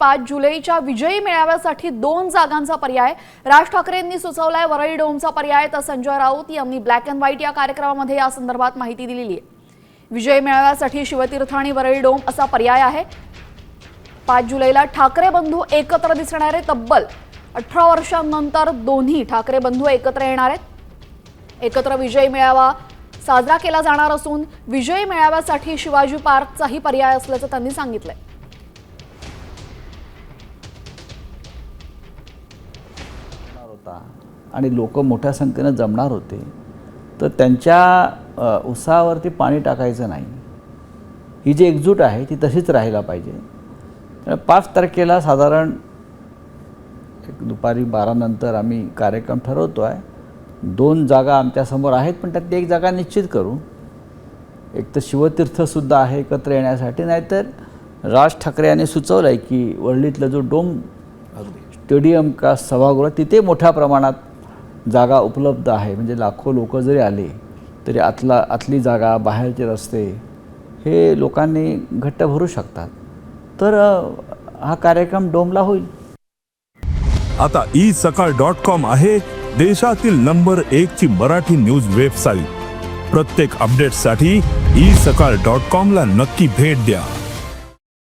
पाच जुलैच्या विजयी मेळाव्यासाठी दोन जागांचा पर्याय. राज ठाकरेंनी सुचवलाय वरळी डोमचा पर्याय तर संजय राऊत यांनी ब्लॅक अँड व्हाईट या कार्यक्रमामध्ये या संदर्भात माहिती दिलेली आहे. विजयी मेळाव्यासाठी शिवतीर्थ आणि वरळी डोम असा पर्याय आहे. पाच जुलैला ठाकरे बंधू एकत्र दिसणारे तब्बल अठरा वर्षांनंतर दोन्ही ठाकरे बंधू एकत्र येणार आहेत. एकत्र विजयी मेळावा साजरा केला जाणार असून विजयी मेळाव्यासाठी शिवाजी पार्कचाही पर्याय असल्याचं त्यांनी सांगितलंय. होता. आणि लोक मोठ्या संख्येनं जमणार होते. तर त्यांच्या उसावरती उत्साहावरती पाणी टाकायचं नाही. ही जी एकजूट आहे ती तशीच राहायला पाहिजे. पाच तारखेला साधारण एक दुपारी बारानंतर आम्ही कार्यक्रम ठरवतो आहे दोन जागा आमच्यासमोर आहेत पण त्यातली एक जागा निश्चित करू. एक तर शिवतीर्थसुद्धा आहे एकत्र येण्यासाठी नाहीतर राज ठाकरे यांनी सुचवलं आहे की वरळीतलं जो डोम स्टेडियम का सभागृह तिथे मोठ्या प्रमाणात जागा उपलब्ध आहे. म्हणजे लाखो लोक जरी आले तरी आतला आतली जागा बाहेरचे रस्ते हे लोकांनी घट्ट भरू शकतात. तर हा कार्यक्रम डोमला होईल. आता ई सकाळ डॉट कॉम आहे देशातील नंबर एक ची मराठी न्यूज वेबसाईट. प्रत्येक अपडेटसाठी ई सकाळ डॉट कॉम ला नक्की भेट द्या.